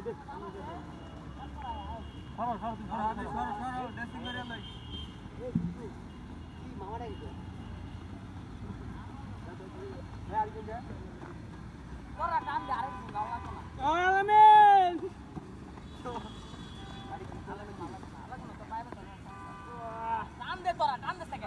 সরো সরো সরো সরো ড্রেসিং করে তোরা টান দে আরে গাও লাগতো না আলামিন টান দে তোরা টান দে থেকে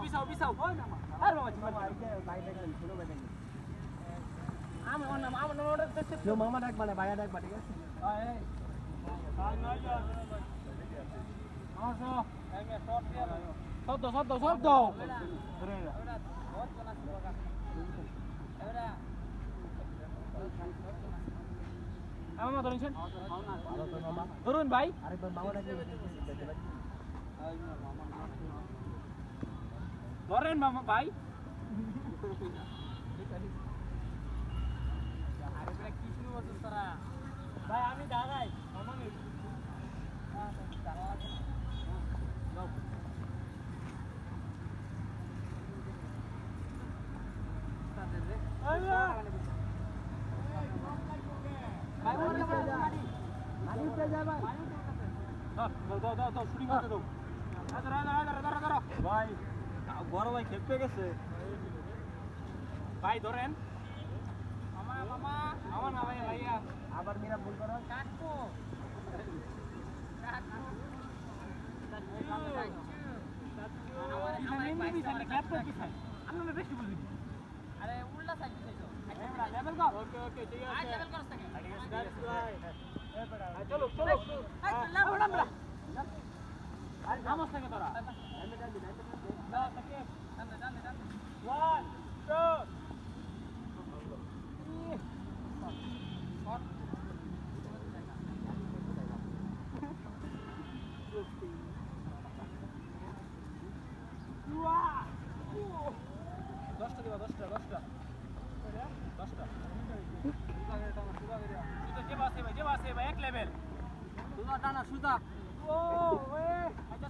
আরে ইটা দে দরটা দে দরটা দে মশা এই মশা আর লেগে কামাল লইছে বিসাও বিসাও বিসাও আর মামা আমি অন্য আমার অর্ডার দিতে মামা ডাক মানে ভাইয়া ডাক ঠিক আছে শব্দ শব্দ শব্দ। আমার ধরেছেন ধরুন ভাই। আরেকবার মামা ডাকলে ধরেন মামা ভাই। ভাই আমি দাঁড়াই। মামা ভাই বড় ভাই খেপে গেছে। ভাই ধরেন। মামা মামা। আমার না ভাই ভাইয়া। আবার মেরা ভুল করো কাকু। আমরা আরে উল্টা সাইড দিছো লেভেল কর। ওকে ওকে ঠিক আছে। লেভেল করছ থেকে চলো চলো। আই লেভেল আমরা নামাজ থেকে তোরা দাও থেকে টান দে টান দে টান দে ওয়ান টু দশটা দিবা দশটা দশটা দশটা যে বাসে ভাই যে বাসে ভাই এক লেভেল সুদা টানা সুদা ও আচ্ছা